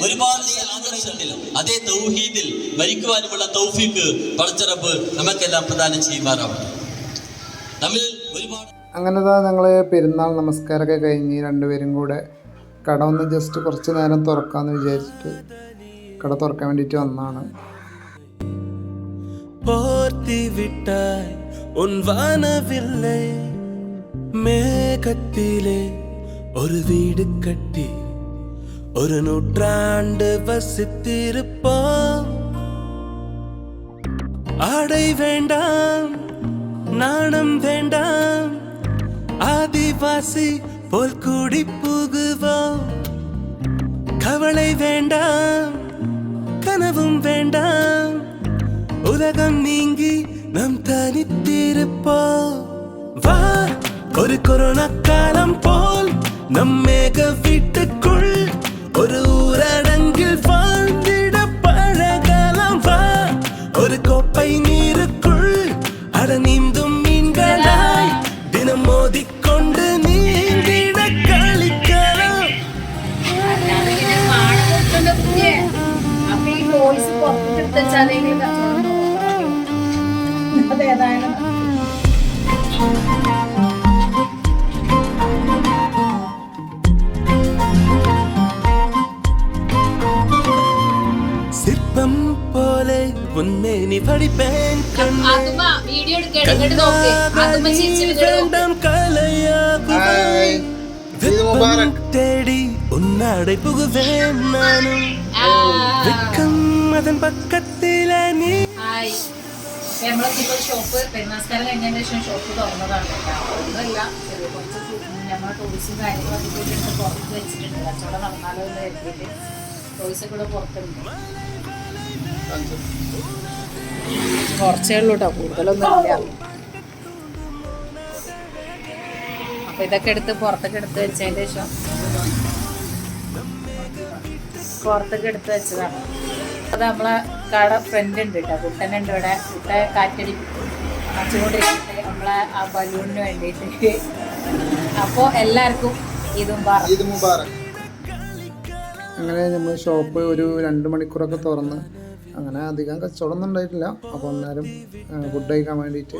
ഒരുപാട് ആദർശത്തിലും അതേ തൗഹീദിൽ മരിക്കുവാനുമുള്ള തൗഫീക്ക് പടച്ചിറപ്പ് നമുക്കെല്ലാം പ്രദാനം ചെയ്യുമാറാവട്ടെ നമ്മിൽ ഒരുപാട് അങ്ങനെ താ ഞങ്ങൾ പെരുന്നാൾ നമസ്കാരമൊക്കെ കഴിഞ്ഞ് രണ്ടുപേരും കൂടെ കട ഒന്ന് ജസ്റ്റ് കുറച്ച് നേരം തുറക്കാമെന്ന് വിചാരിച്ചിട്ട് കട തുറക്കാൻ വേണ്ടിയിട്ട് വന്നതാണ് போர்த்தி விட்டாய் உன் வானவில்லை மேகத்திலே ஒரு வீடு கட்டி ஒரு நூற்றாண்டு வசித்திருப்போம். ஆடை வேண்டாம் நாணம் வேண்டாம் ஆதிவாசி போல் கூடி புகுவோம். கவலை வேண்டாம் கனவும் வேண்டாம் உலகம் நீங்கி நம் தனித்திருப்போம். வா ஒரு கொரோனா காலம் போல் நம் மேக സിർപ്പം പോലെ ഉന്നേനി പഠിപ്പേൻ കണ്ണാകും തേടി ഉന്നാടൈ പുകുവേൻ നാനും വെക്കം അതൻ പക്കത്തിലെ നീ നമ്മളൊക്കെ ഷോപ്പ് പെരുന്നാസ്കാരം കഴിഞ്ഞതിന് ശേഷം ഷോപ്പ് തുറന്നതാണ് കേട്ടോ. ഒന്നുമില്ല ചെറിയ കുറച്ച് നമ്മളെ ടോയ്സും കാര്യങ്ങളൊക്കെ കൂടി പുറത്ത് വെച്ചിട്ടുണ്ട്. കച്ചവടം നടന്നാലോ എന്ന് കരുതിയിട്ട് ടോയ്സൊക്കെ കൂടെ പുറത്തുണ്ട്. കുറച്ചേ ഉള്ളൂ കേട്ടോ കൂടുതലൊന്നും ഇല്ല. അപ്പൊ ഇതൊക്കെ എടുത്ത് പുറത്തൊക്കെ എടുത്ത് വെച്ചതിന്റെ ശേഷം പുറത്തൊക്കെ എടുത്ത് വെച്ചതാണ്. അത് നമ്മളെ കട ഫ്രണ്ട് ഉണ്ട് കേട്ടോ കുട്ടനുണ്ട് ഇവിടെ. കുട്ട കാറ്റടി അച്ചുകൊണ്ടിരിക്കുന്നത് നമ്മളെ ആ ബലൂണിന് വേണ്ടിയിട്ട് അപ്പോൾ എല്ലാവർക്കും ഇതും അങ്ങനെ നമ്മൾ ഷോപ്പ് ഒരു രണ്ട് മണിക്കൂറൊക്കെ തുറന്ന് അങ്ങനെ അധികം കച്ചവടമൊന്നും ഉണ്ടായിട്ടില്ല. അപ്പോൾ അന്നേരം ഫുഡ് കഴിക്കാൻ വേണ്ടിയിട്ട്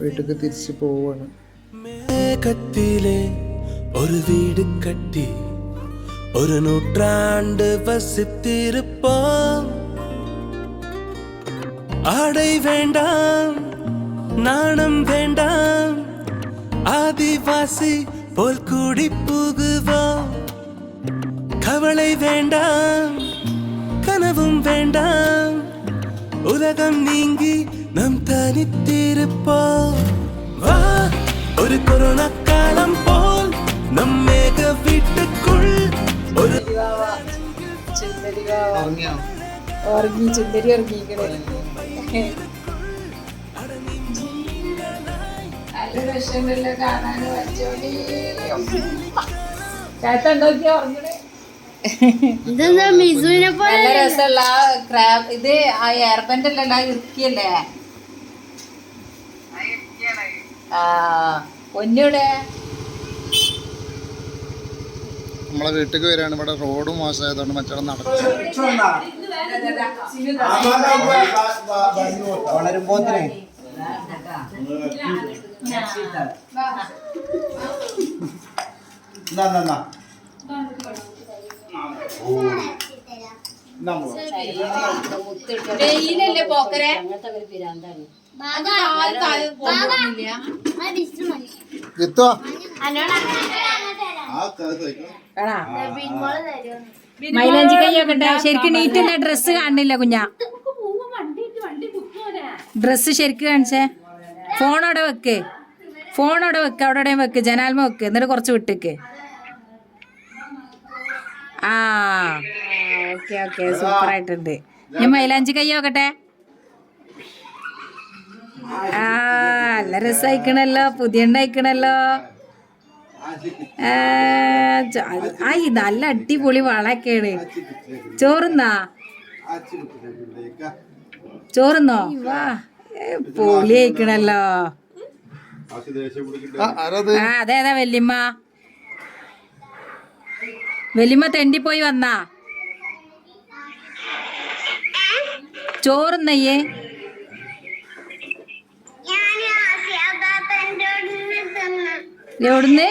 വീട്ടിലേക്ക് തിരിച്ചു പോവുകയാണ് കത്തിയിലെ ഒരു വീട് കട്ടി ஒரு நூற்றாண்டு வசித்திருப்போம். ஆடை வேண்டாம் நாணம் வேண்டாம் ஆதிவாசி போல் கூடி புகுவோம். கவலை வேண்டாம் கனவும் வேண்டாம் உலகம் நீங்கி நம் தனித்திருப்போம். வா ஒரு கொரோனா ഉറങ്ങി ചുന്തരി ഉറങ്ങിക്കണേ നല്ല രസമുണ്ടല്ലോ ചേട്ടൻ നോക്കി ഉറങ്ങണേ? ഇതെന്താ മിസുവിനെ പോലെ നല്ല രസമുള്ള ആ ക്രാബ് ഇത് ആ എയർബെൻഡ് അല്ലല്ലോ ഇറുക്കിയല്ലേ? ആ പൊന്നൂടെ? നമ്മളെ വീട്ടിലേക്ക് വരികയാണ്. ഇവിടെ റോഡ് മോശമായതുകൊണ്ട് മറ്റേ നടക്കും മോളെ. വെയിലല്ലേ പോക്കരെ എത്തുവാ ആ. മൈലാഞ്ചി കൈയൊക്കെ ശരിക്കും നീറ്റുന്ന ഡ്രസ്സ് കാണുന്നില്ല കുഞ്ഞാ. ഡ്രസ്സ് ശരിക്കും കാണിച്ചേ. അവിടെ വെക്ക്. അവിടെ വെക്ക്. അവിടെ എവിടെയും വെക്ക്. ജനാൽമ വെക്ക്. എന്നിട്ട് കുറച്ച് വിട്ടേക്ക്. ആ ഓക്കെ ഓക്കെ സൂപ്പർ ആയിട്ടുണ്ട്. ഞാൻ മൈലാഞ്ചി കൈ നോക്കട്ടെ ആ നല്ല രസമായിക്കണല്ലോ പുതിയ ഉണ്ടായിക്കണല്ലോ ആ, നല്ല അടിപൊളി വളക്കേണ് ചോറുന്നാ? ചോറുന്നോ? വാ ഏ, പൊളി അയക്കണല്ലോ. ആ, അതെ അതെ വല്യമ്മ. വല്യമ്മ തെണ്ടി പോയി വന്നാ? ചോറുന്നയ്യേ. എവിടുന്ന്?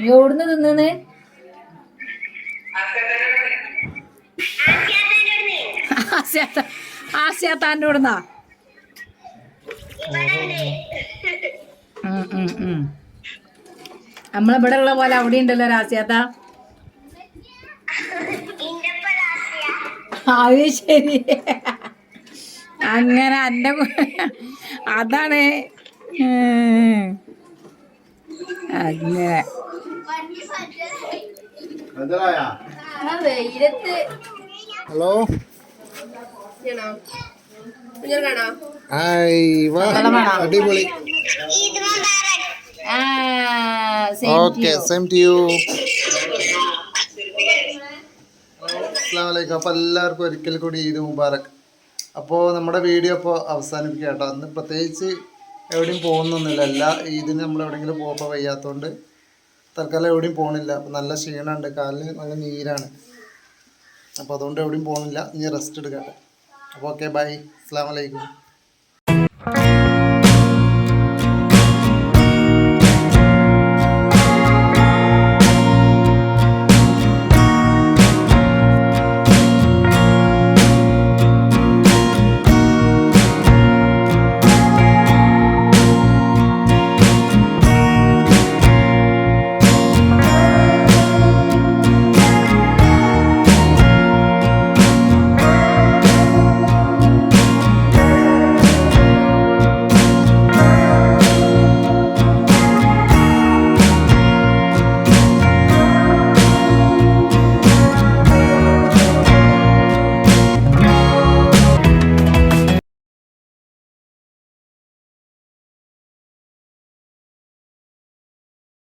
എവിടുന്ന് തിന്നേ ആസ്യാത്ത ആസ്യാത്താന്റെ ഇവിടുന്നാ. നമ്മളിവിടെ ഉള്ള പോലെ അവിടെ ഉണ്ടല്ലോ രാസ്യാത്ത അത് ശരി. അങ്ങനെ എന്റെ അതാണ്. അങ്ങനെ. ഹലോ? അടിപൊളി. ഓക്കെ. സെയിം ടു യു അസ്സാമലൈക്കും അപ്പോൾ എല്ലാവർക്കും ഒരിക്കൽ കൂടി ഈദ് മുബാറക്. അപ്പോൾ നമ്മുടെ വീഡിയോ ഇപ്പോൾ അവസാനിപ്പിക്കുക കേട്ടോ. അന്ന് പ്രത്യേകിച്ച് എവിടെയും പോകുന്നൊന്നുമില്ല. എല്ലാ ഈദിന് നമ്മൾ എവിടെയെങ്കിലും പോകുമ്പോൾ വയ്യാത്തതുകൊണ്ട് തൽക്കാലം എവിടെയും പോകണില്ല അപ്പം നല്ല ക്ഷീണമുണ്ട് കാലിന് നല്ല നീരാണ്. അപ്പോൾ അതുകൊണ്ട് എവിടെയും പോകണില്ല ഇനി റെസ്റ്റ് എടുക്കട്ടെ. അപ്പോൾ ഓക്കെ ബൈ അസ്സാം വലൈക്കും